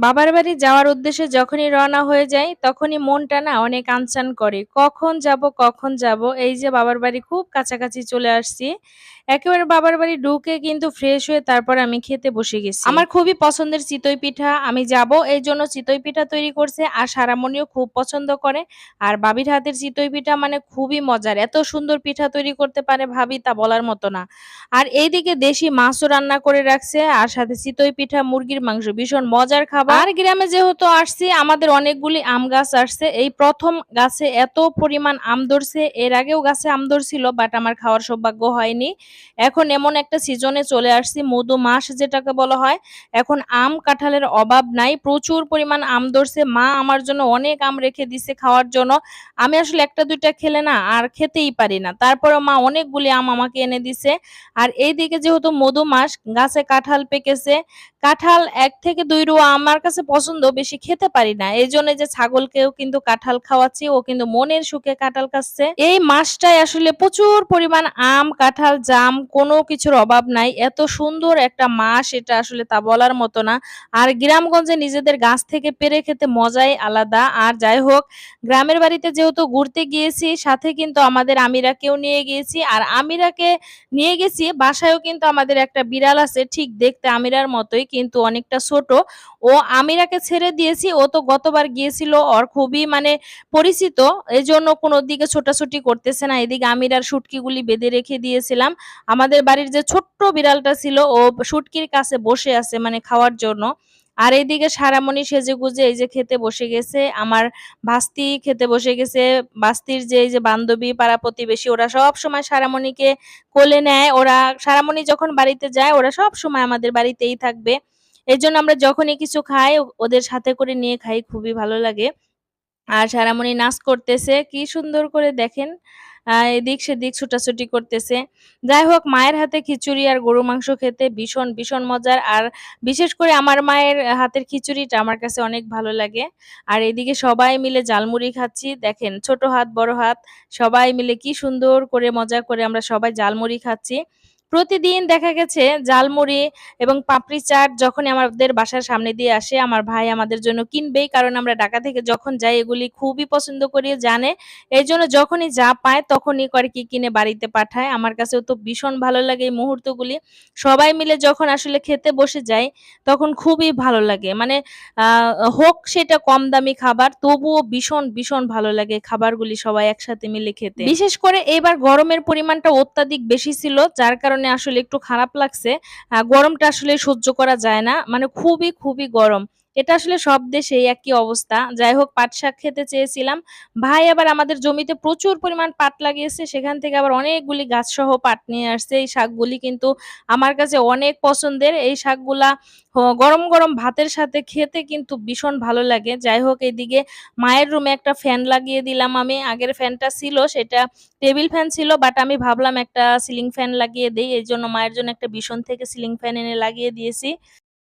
বাবার বাড়ি যাওয়ার উদ্দেশ্যে যখনই রওনা হয়ে যাই, তখনই মনটা না অনেক আনচান করে। কখন যাব, কখন যাব? এই যে বাবার বাড়ি খুব কাছাকাছি চলে আসছি। একেবারে বাবার বাড়ি ঢুকে কিন্তু ফ্রেশ হয়ে তারপর আমি খেতে বসে গেছি। আমার খুবই পছন্দের চিতই পিঠা। আমি যাব এই জন্য চিতই পিঠা তৈরি করছে। আর সারামণিও খুব পছন্দ করে। আর বাবির হাতের চিতই পিঠা মানে খুবই মজার। এত সুন্দর পিঠা তৈরি করতে পারে ভাবি তা বলার মতো না। আর এইদিকে দেশি মাছও রান্না করে রাখছে আর সাথে চিতই পিঠা, মুরগির মাংস ভীষণ মজার খাবার। আর গ্রামে যেহেতু আসছি, আমাদের অনেকগুলি আম গাছ আসছে। এই প্রথম গাছে এত পরিমাণ আম ধরছে। এর আগেও গাছে আম ধরছিল বাট আমার খাওয়ার সৌভাগ্য হয়নি। এখন এমন একটা সিজনে চলে আসছি, মধু মাস যেটাকে বলা হয়। এখন আম কাঁঠালের অভাব নাই। প্রচুর পরিমাণ আম ধরছে। মা আমার জন্য অনেক আম রেখে দিছে খাওয়ার জন্য। আমি আসলে একটা দুইটা খেলে না, আর খেতেই পারি না। তারপরেও মা অনেকগুলি আম আমাকে এনে দিছে। আর এইদিকে যেহেতু মধু মাস, গাছে কাঁঠাল পেকেছে। কাঁঠাল এক থেকে ২ রুয়া আমার কাছে পছন্দ, বেশি খেতে পারি না। এইজন্য যে ছাগলকেও কিন্তু কাঁঠাল খাওয়াচ্ছি, ও কিন্তু মনের সুখে কাঁঠাল খাচ্ছে। এই মাসটায় আসলে প্রচুর পরিমাণ আম, কাঁঠাল, জাম কোনো কিছুর অভাব নাই। এত সুন্দর একটা মাস এটা আসলে তা বলার মতো না। আর গ্রামগঞ্জে নিজেদের গাছ থেকে পেড়ে খেতে মজাই আলাদা। আর যাই হোক গ্রামের বাড়িতে যেহেতু ঘুরতে গিয়েছি, সাথে কিন্তু আমাদের আমিরাকেও নিয়ে গিয়েছি। আর আমিরাকে নিয়ে গেছি বাসায়ও কিন্তু আমাদের একটা বিড়াল আছে ঠিক দেখতে আমিরার মতোই কিন্তু অনেকটা ছোট। ও আমিরাকে ছেড়ে দিয়েছি। ও তো গতবার গিয়েছিল ওর খুবই মানে পরিচিত। এজন্য কোনো দিকে ছোটাছুটি করতেছে না। এদিকে আমিরার শুটকিগুলি বেঁধে রেখে দিয়েছিলাম। আমাদের বাড়ির যে ছোট্ট বিড়ালটা ছিল ও সুটকির কাছে বসে আছে মানে খাওয়ার জন্য। আর এইদিকে সারামণি সেজেগুজে এই যে খেতে বসে গেছে। আমার ভাস্তি খেতে বসে গেছে। ভাস্তির যে এই যে বান্ধবী, পাড়া প্রতিবেশী ওরা সবসময় সারামণিকে কোলে নেয়। ওরা সারামণি যখন বাড়িতে যায় ওরা সবসময় আমাদের বাড়িতেই থাকবে। এজন্য আমরা যখনই কিছু খাই ওদের সাথে করে নিয়ে খাই খুবই ভালো লাগে। আর সারামণি নাচ করতেছে। কি সুন্দর করে দেখেন। এদিক সেদিক ছুটাছুটি করতেছে। যাই হোক মায়ের হাতে খিচুড়ি আর গরুর মাংস খেতে ভীষণ, ভীষণ মজার। আর বিশেষ করে আমার মায়ের হাতের খিচুড়িটা আমার কাছে অনেক ভালো লাগে। আর এদিকে সবাই মিলে জালমুড়ি খাচ্ছি। দেখেন ছোট হাত, বড় হাত সবাই মিলে কি সুন্দর করে মজা করে আমরা সবাই জালমুড়ি খাচ্ছি। প্রতিদিন দেখা গেছে ঝালমুড়ি এবং পাপড়ি চাট যখনই আমাদের বাসার সামনে দিয়ে আসে আমার ভাই আমাদের জন্য কিনবেই। কারণ আমরা ঢাকা থেকে যখন যাই এগুলি খুবই পছন্দ করি জানে। এই জন্য যখনই যা পায় তখনই করে কি কিনে বাড়িতে পাঠায়। আমার কাছেও তো ভীষণ ভালো লাগে এই মুহূর্তগুলি। সবাই মিলে যখন আসলে খেতে বসে যাই তখন খুবই ভালো লাগে। মানে হোক সেটা কম দামি খাবার তবুও ভীষণ, ভীষণ ভালো লাগে খাবারগুলি সবাই একসাথে মিলে খেতে। বিশেষ করে এবার গরমের পরিমাণটা অত্যাধিক বেশি ছিল যার কারণে আসলে একটু খারাপ লাগছে। গরমটা আসলে সহ্য করা যায় না। মানে খুবই, খুবই গরম। এটা আসলে সব দেশেই একই অবস্থা। যাই হোক পাট শাক খেতে চেয়েছিলাম। ভাই আবার আমাদের জমিতে প্রচুর পরিমাণ পাট লাগিয়েছে। সেখান থেকে আবার অনেকগুলি গাছসহ পাট নিয়ে আসছে। এই শাকগুলি কিন্তু আমার কাছে অনেক পছন্দের। এই শাকগুলা গরম, গরম ভাতের সাথে খেতে কিন্তু ভীষণ ভালো লাগে। যাই হোক এদিকে মায়ের রুমে একটা ফ্যান লাগিয়ে দিলাম আমি। আগের ফ্যানটা ছিল সেটা টেবিল ফ্যান ছিল বাট আমি ভাবলাম একটা সিলিং ফ্যান লাগিয়ে দেই। জন্য মায়ের জন্য একটা ভীষণ থেকে সিলিং ফ্যান এনে লাগিয়ে দিয়েছি।